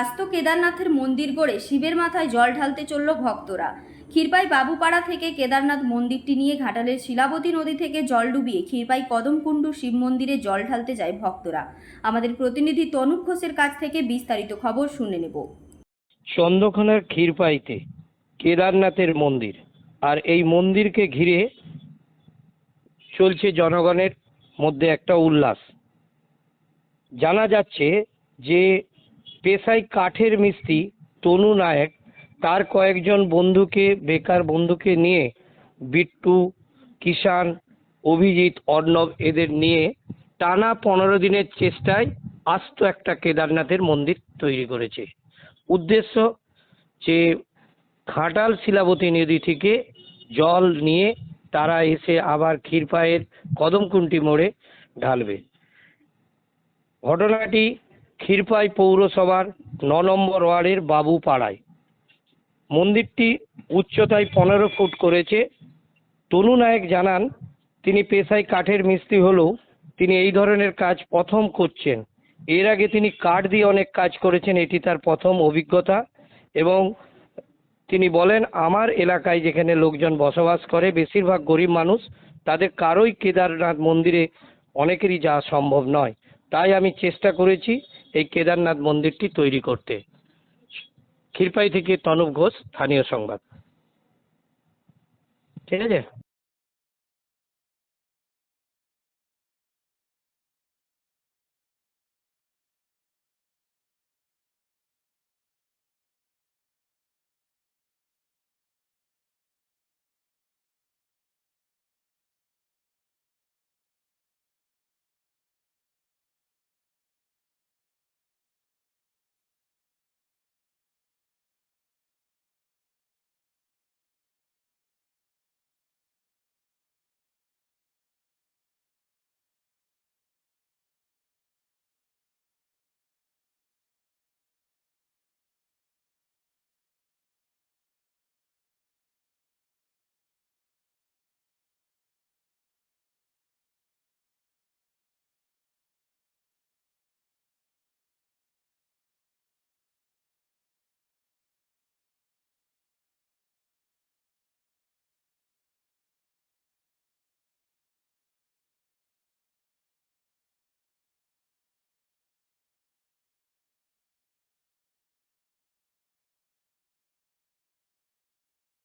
আস্ত কেদারনাথের মন্দির গড়ে শিবের মাথায় জল ঢালতে চলল ভক্তরা। ক্ষীরপাই বাবুপাড়া থেকে কেদারনাথ মন্দিরটি নিয়ে ঘাটালের শিলাবতী নদী থেকে জল ডুবিয়ে ক্ষীরপাই কদমকুণ্ডু শিব মন্দিরে জল ঢালতে যায় ভক্তরা। আমাদের প্রতিনিধি তনুপ ঘোষের কাছ থেকে বিস্তারিত খবর শুনে নেব। চন্দ্রকোনার ক্ষীরপাইতে কেদারনাথের মন্দির আর এই মন্দিরকে ঘিরে চলছে জনগণের মধ্যে একটা উল্লাস। জানা যাচ্ছে যে পেশায় কাঠের মিস্ত্রি, তনু নায়ক। তার কয়েকজন বন্ধুকে, বেকার বন্ধুকে নিয়ে বিট্টু কিষান অভিজিৎ, অর্ণব এদের নিয়ে টানা পনেরো দিনের চেষ্টায় আস্ত একটা কেদারনাথের মন্দির তৈরি করেছে। উদ্দেশ্য যে ঘাটাল শিলাবতী নদী থেকে জল নিয়ে তারা এসে আবার ক্ষীরপায়ের কদমকুন্টি মোড়ে ঢালবে। ঘটনাটি ক্ষীরপাই পৌরসভার ন নম্বর ওয়ার্ডের বাবুপাড়ায়। মন্দিরটি উচ্চতায় পনেরো ফুট করেছে। তনু নায়ক জানান, তিনি পেশায় কাঠের মিস্ত্রি হলেও তিনি এই ধরনের কাজ প্রথম করছেন। এর আগে তিনি কাঠ দিয়ে অনেক কাজ করেছেন, এটি তার প্রথম অভিজ্ঞতা। এবং তিনি বলেন, আমার এলাকায় যেখানে লোকজন বসবাস করে, বেশিরভাগ গরিব মানুষ, তাদের কারোই কেদারনাথ মন্দিরে অনেকেরই যাওয়া সম্ভব নয়। তাই আমি চেষ্টা করেছি এই কেদারনাথ মন্দিরটি তৈরি করতে। ক্ষীরপাই থেকে তনব ঘোষ স্থানীয় সংবাদ। ঠিক আছে?